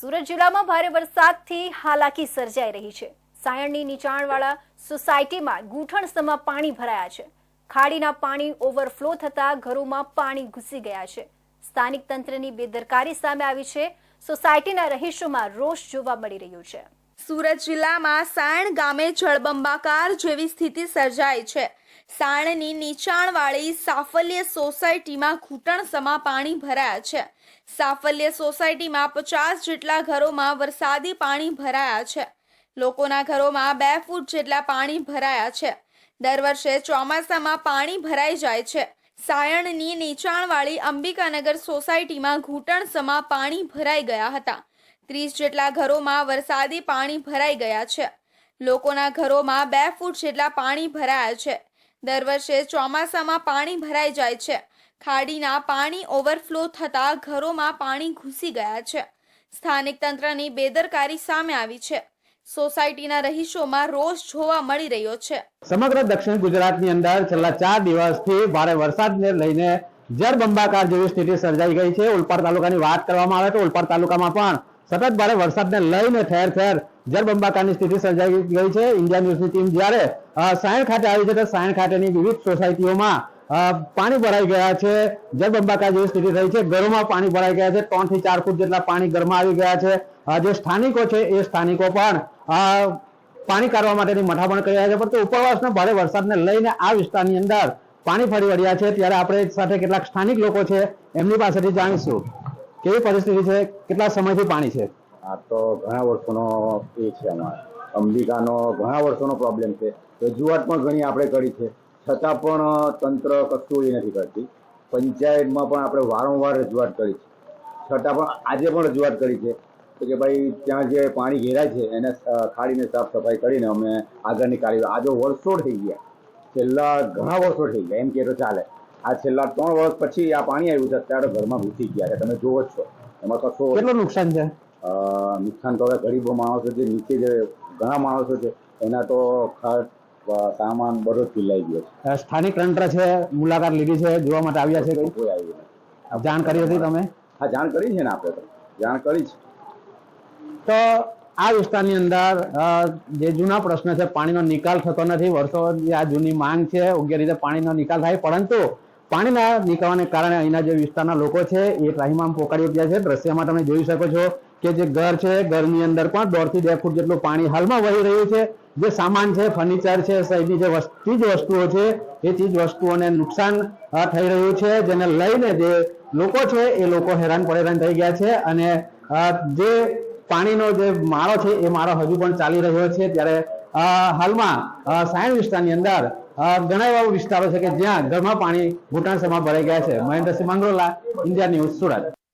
સુરત જિલ્લામાં ભારે વરસાદથી હાલાકી સર્જાઈ રહી છે. સાયણની નીચાણવાળા સોસાયટીમાં ગૂંઠણસમાં પાણી ભરાયા છે. ખાડીના પાણી ઓવરફ્લો થતા ઘરોમાં પાણી ઘૂસી ગયા છે. સ્થાનિક તંત્રની બેદરકારી સામે આવી છે. સોસાયટીના રહીશોમાં રોષ જોવા મળી રહ્યો છે. સુરત જિલ્લામાં સાયણ ગામે જળબંબાકાર જેવી સ્થિતિ સર્જાઈ છે. સાયણની નીચાણવાળી સાફલ્ય સોસાયટીમાં ઘૂંટણસમાં પાણી ભરાયા છે. સાફલ્ય સોસાયટીમાં પચાસ જેટલા ઘરોમાં વરસાદી પાણી ભરાયા છે. લોકોના ઘરોમાં બે ફૂટ જેટલા પાણી ભરાયા છે. દર વર્ષે ચોમાસામાં પાણી ભરાઈ જાય છે. સાયણની નીચાણવાળી અંબિકાનગર સોસાયટીમાં ઘૂંટણસમાં પાણી ભરાઈ ગયા હતા. ત્રીસ જેટલા ઘરોમાં વરસાદી પાણી ભરાઈ ગયા છે. લોકોના ઘરોમાં બે ફૂટ જેટલા પાણી ભરાયા છે. દર વર્ષે ચોમાસામાં પાણી ભરાઈ જાય છે. ખાડીના પાણી ઓવરફ્લો થતા ઘરોમાં પાણી ઘૂસી ગયા છે. સ્થાનિક તંત્રની બેદરકારી સામે આવી છે. સોસાયટીના રહીશોમાં રોષ જોવા મળી રહ્યો છે. સમગ્ર દક્ષિણ ગુજરાતની અંદર છેલ્લા ચાર દિવસથી ભારે વરસાદને લઈને જળબંબાકાર જેવી સ્થિતિ સર્જાઈ ગઈ છે. ઉલપાડ તાલુકાની વાત કરવામાં આવે તો ઉલપાડ તાલુકામાં પણ સતત ભારે વરસાદને લઈને ઠેર ઠેર જળબંબાકારની સ્થિતિ સર્જાઈ ગઈ છે. ઇન્ડિયા ન્યૂઝની ટીમ જ્યારે સાયણ ખાતે આવી છે તો સાયણ ખાતેની વિવિધ સોસાયટીઓમાં પાણી ભરાઈ ગયા છે. જળબંબાકાર જેવી સ્થિતિ થઈ છે. ઘરોમાં પાણી ભરાઈ ગયા છે. ત્રણથી ચાર ફૂટ જેટલા પાણી ઘરમાં આવી ગયા છે. જે સ્થાનિકો છે એ સ્થાનિકો પણ પાણી કાઢવા માટેની મઠામણ કરી રહ્યા છે. પરંતુ ઉપરવાસના ભારે વરસાદને લઈને આ વિસ્તારની અંદર પાણી ફરી વળ્યા છે. ત્યારે આપણે સાથે કેટલાક સ્થાનિક લોકો છે, એમની પાસેથી જાણીશું. કેવી પરિસ્થિતિ છે? કેટલા સમયથી પાણી છે? આ તો ઘણા વર્ષોનો એ છે અમારે. અંબિકાનો ઘણા વર્ષોનો પ્રોબ્લેમ છે. રજૂઆત પણ ઘણી આપણે કરી છે. છતાં પણ તંત્ર કશું નથી કરતી. પંચાયતમાં પણ આપણે વારંવાર રજૂઆત કરી છે. છતાં પણ આજે પણ રજૂઆત કરી છે કે ભાઈ ત્યાં જે પાણી ઘેરાય છે, એને ખાડીને સાફ સફાઈ કરીને અમે આગળની કાર્યવાહી આજે વર્ષો થઈ ગયા. છેલ્લા ઘણા વર્ષો થઈ ગયા. એમ કે તો ચાલે. આ છેલ્લા ત્રણ વર્ષ પછી આ પાણી આવ્યું છે અત્યારે ઘરમાં ઘૂસી ગયા છે. તમે જોવો છો. એમાં કશો કેટલું નુકસાન છે? નુકસાન તો હવે ગરીબો માણસો જે નીચે જે ઘણા માણસો છે એના તો ખર્ચ સામાન બધો ચીલાઈ ગયો છે. સ્થાનિક તંત્ર છે મુલાકાત લીધી છે જોવા માટે આવ્યા છે કોઈ? આવ્યું જાણ કરી હતી તમે? હા જાણ કરી છે ને આપણે તો. જાણ કરી છે. તો આ વિસ્તારની અંદર જે જૂના પ્રશ્ન છે પાણીનો નિકાલ થતો નથી. વર્ષોની આ જૂની માંગ છે યોગ્ય રીતે પાણીનો નિકાલ થાય. પરંતુ પાણીના નીકળવાને કારણે અહીંના જે વિસ્તારના લોકો છે, એ ત્રાહીમામ પોકારી ગયા છે. દ્રશ્યમાં તમે જોઈ શકો છો કે જે ઘર છે, ઘરની અંદર પણ દોઢથી બે ફૂટ જેટલું પાણી હાલમાં વહી રહ્યું છે. જે સામાન છે, ફર્નિચર છે સહિતની જે ચીજ વસ્તુઓ છે, એ ચીજ વસ્તુઓને નુકસાન થઈ રહ્યું છે, જેને લઈને જે લોકો છે, એ લોકો હેરાન પરેશાન થઈ ગયા છે. અને જે પાણીનો જે માળો છે, એ માળો હજુ પણ ચાલી રહ્યો છે. ત્યારે હાલમાં સાયણ વિસ્તારની અંદર ઘણા એવા વિસ્તારો છે કે જ્યાં ઘરમાં પાણી ઘૂંટણસમાં ભરાઈ ગયા છે. Mahendrasinh Mangrola India news Surat.